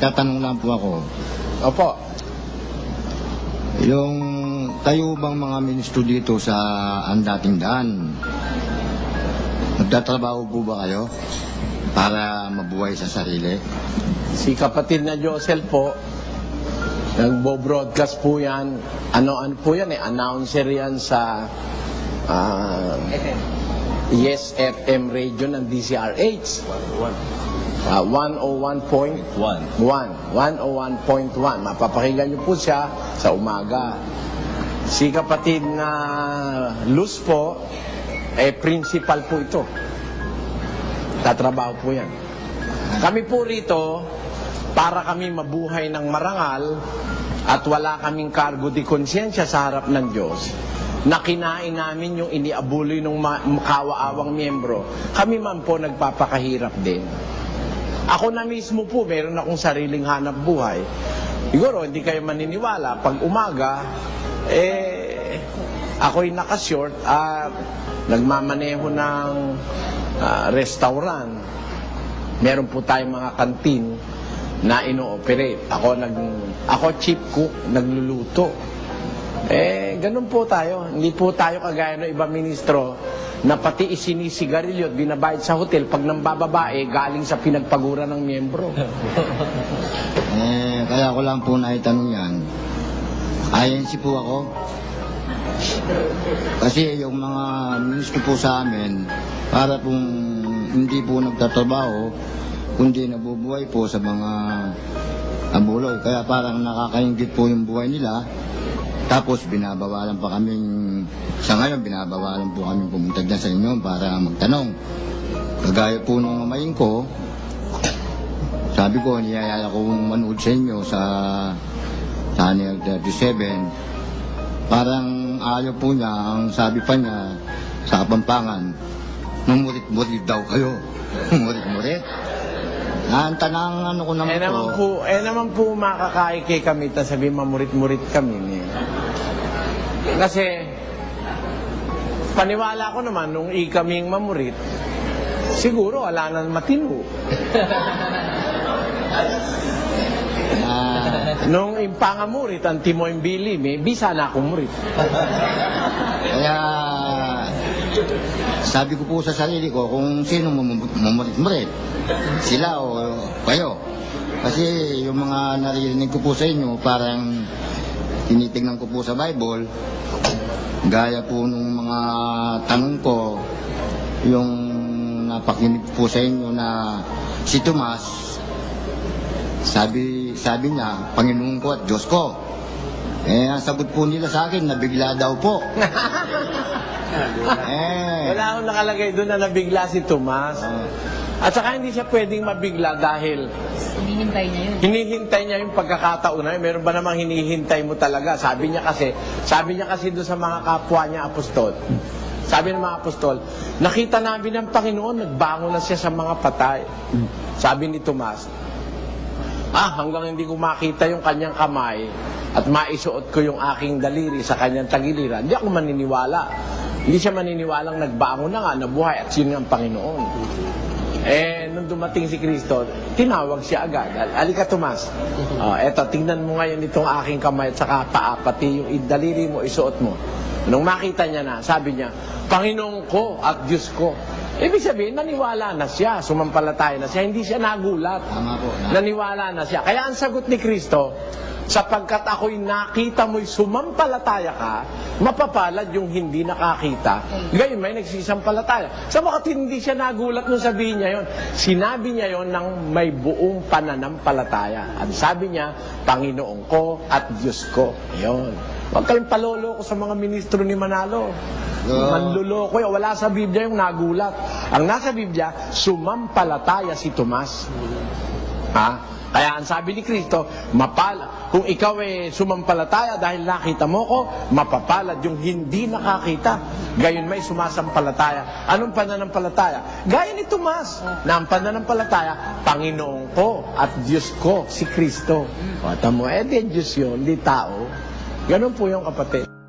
magtatanong lang po ako. Opo. Yung tayo bang mga ministro dito sa ang dating daan, nagtatrabaho po ba kayo para mabuhay sa sarili? Si kapatid na Josel po, nagbo-broadcast po yan. Ano, ano po yan eh, announcer yan sa ah, Yes FM radio ng DCRH. Ah, 101.1. 101.1. Mapapakinggan niyo po siya sa umaga. Si kapatid na Luz po, eh, principal po ito. Tatrabaho po yan. Kami po rito, para kami mabuhay ng marangal at wala kaming kargo di konsyensya sa harap ng Diyos, na kinain namin yung iniabuloy ng kawaawang miyembro, kami man po nagpapakahirap din. Ako na mismo po, meron akong sariling hanap buhay. Siguro, hindi kayo maniniwala, pag umaga, eh, ako'y nakashort at nagmamaneho ng ah, restaurant. Meron po tayong mga kantin na ino-operate. Ako, nag, ako chief cook, nagluluto. Eh, ganun po tayo. Hindi po tayo kagaya ng ibang ministro na pati isinisigarilyo at binabayad sa hotel pag nang bababae galing sa pinagpagura ng miyembro. Eh, kaya ko lang po naitanong yan. INC po ako. Kasi yung mga ministro po sa amin, para pong hindi po nagtatrabaho, kundi nabubuhay po sa mga abuloy. Kaya parang nakakaingit po yung buhay nila. Tapos binabawalan pa kaming, sa ngayon binabawalan po kami pumunta dyan sa inyo para magtanong. Kagaya po nung mamayin ko, sabi ko, niyayaya ko manood sa inyo sa Channel 37. Parang ayaw po niya, ang sabi pa niya sa Kapampangan, mumurit-murit daw kayo. Mumurit-murit. Ang tanang ano ko naman Eh naman po, po, eh naman po makakain kay kami, ta sabi mamurit-murit kami. Kasi, paniwala ko naman, nung ikaming mamurit, siguro wala na matino. ah, Nung impangamurit, ang Timoy Bili, may bisa na akong murit. kaya sabi ko po sa sarili ko kung sino mumurit-murit. Sila o kayo. Kasi yung mga naririnig ko po sa inyo, parang tinitingnan ko po sa Bible, gaya po nung mga tanong ko, yung napakinig po sa inyo na si Tomas, sabi, sabi niya, Panginoon ko at Diyos ko. Eh, ang sagot po nila sa akin, nabigla daw po. eh, Wala akong nakalagay doon na nabigla si Tomas. ah, At saka hindi siya pwedeng mabigla dahil Hinihintay niya yun. hinihintay niya yung pagkakataon na yun. Meron ba namang hinihintay mo talaga? Sabi niya kasi, sabi niya kasi doon sa mga kapwa niya apostol. Sabi ng mga apostol, nakita namin ng Panginoon, nagbangon na siya sa mga patay. Sabi ni Tomas, ah, hanggang hindi ko makita yung kanyang kamay at maisuot ko yung aking daliri sa kanyang tagiliran, hindi ako maniniwala. Hindi siya maniniwalang nagbangon na nga, nabuhay at nga ang Panginoon. Eh, nung dumating si Kristo, tinawag siya agad. Al- Alika, Tomas. Oh, eto, tingnan mo ngayon itong aking kamay at saka paa, pati yung daliri mo, isuot mo. Nung makita niya na, sabi niya, Panginoon ko at Diyos ko. Ibig sabihin, naniwala na siya, sumampalataya na siya, hindi siya nagulat. tama po. Na, Naniwala na siya. Kaya ang sagot ni Kristo, sapagkat ako'y nakita mo'y sumampalataya ka, mapapalad yung hindi nakakita. Gayon may nagsisampalataya. Sa bakit hindi siya nagulat nung sabihin niya yon? Sinabi niya yon ng may buong pananampalataya. At sabi niya, Panginoon ko at Diyos ko. Yon. Huwag kayong paloloko sa mga ministro ni Manalo. Oo. Manluloko yun. Wala sa Biblia yung nagulat. Ang nasa Biblia, sumampalataya si Tomas. Ha? Kaya ang sabi ni Kristo, mapala. Kung ikaw ay sumampalataya dahil nakita mo ko, mapapalad yung hindi nakakita. Gayon may sumasampalataya. Anong pananampalataya? Gaya ni Tomas, na ang pananampalataya, Panginoon ko at Diyos ko, si Kristo. O, tamo, eh, di Diyos yun, di tao. Ganun po yung kapatid.